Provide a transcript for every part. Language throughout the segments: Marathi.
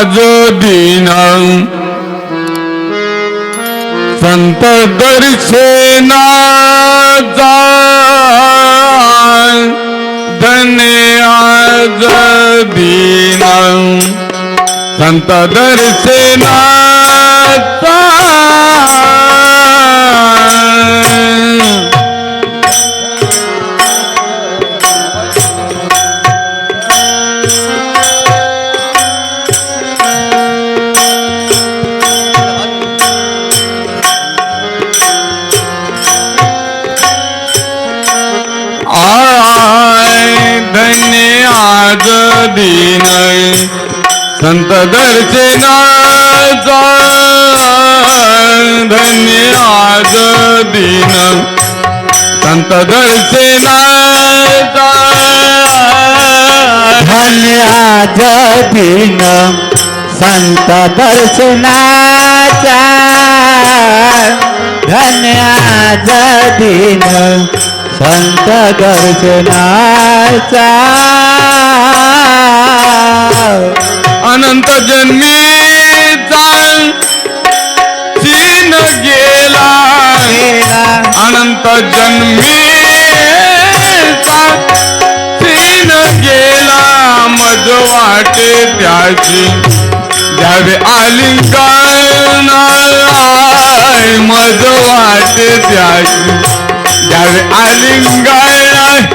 आज दिन संत दर्शनाचा धन्य आज दिन संत संत दर्शनाचा धन्य आज दिन. संत दर्शनाचा धन्य आज दिन. संत दर्शनाचा धन्य आज दिन. संत दर्शनाचा अनंत जन्मीचा सीन गेला. अनंत जन्मीचा सीन गेला. मज वाटे त्याची. द्यावे आलिंगन मज वाटे त्याची. द्यावे आलिंगन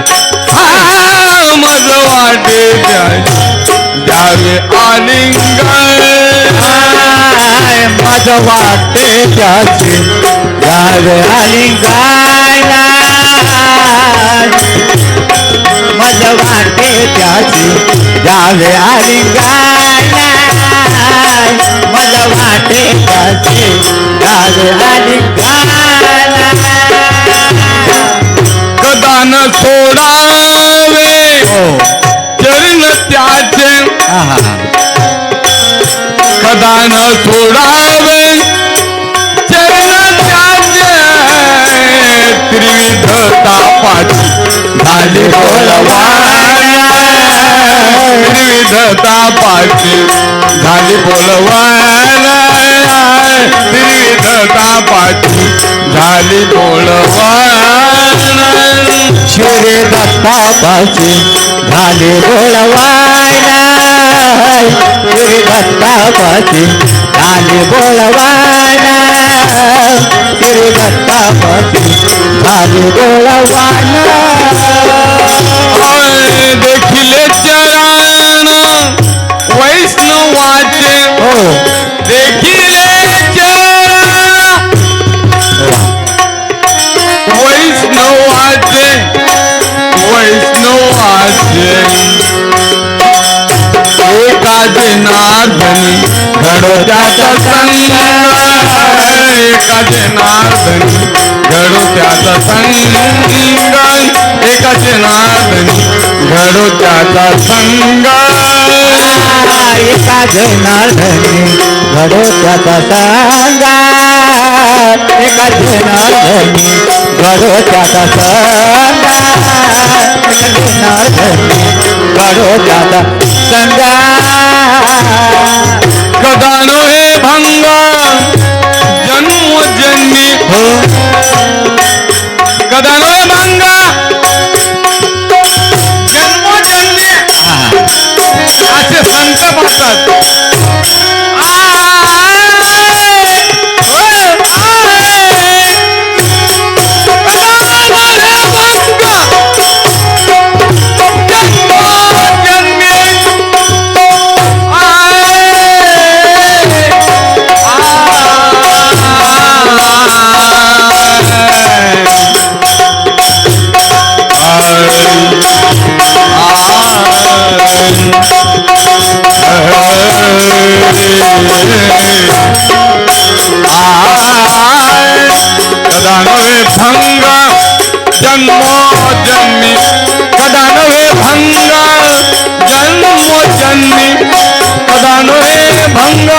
मज वाटे त्याची. द्यावे आलिंगन मज वाटे त्याचे गावे आली माझं मज वाटे त्याची गावे आली गायला मज वाटे त्याची गावे आली गायला कदा कदा न सोडावे. चरण त्याचे त्रिविध तापाची झाली बोलवान त्रिविध तापाची झाली बोलवान त्रिविध तापाची झाली बोलवान शिरे दत्तापाचे झाले बोलवायला शिरे दत्तापाचे झाले बोलवायला. शिरे दत्तापाचे झाले बोलवाना एका जनार्दनी घडो त्याचा संग एका जनार्दनी घडोत्याचा संग एका जनार्दनी घडो त्याचा संग एका जनार्दनी घडो त्याचा सांगा एका जनार्दनी घडो त्याचा सांगा एका जनार्दनी कदा नवे भंग जन्मो जन्मी कदा नवे भंग जन्मो जन्मी कदा नवे भंग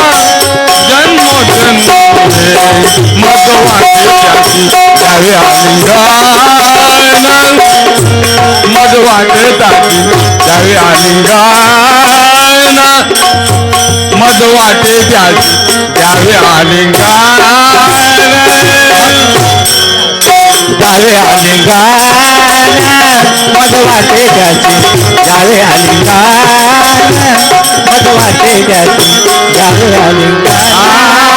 जन्मो जन्मी मग वाटे त्याची द्यावे आलिंगन मग वाटे त्याची द्यावे आलिंगन. मग वाटे त्याची द्यावे आलिंगान जावे आलिंगान मग वाटे त्याची जावे आलिंगान मग वाटे त्याची जावे आलिंगान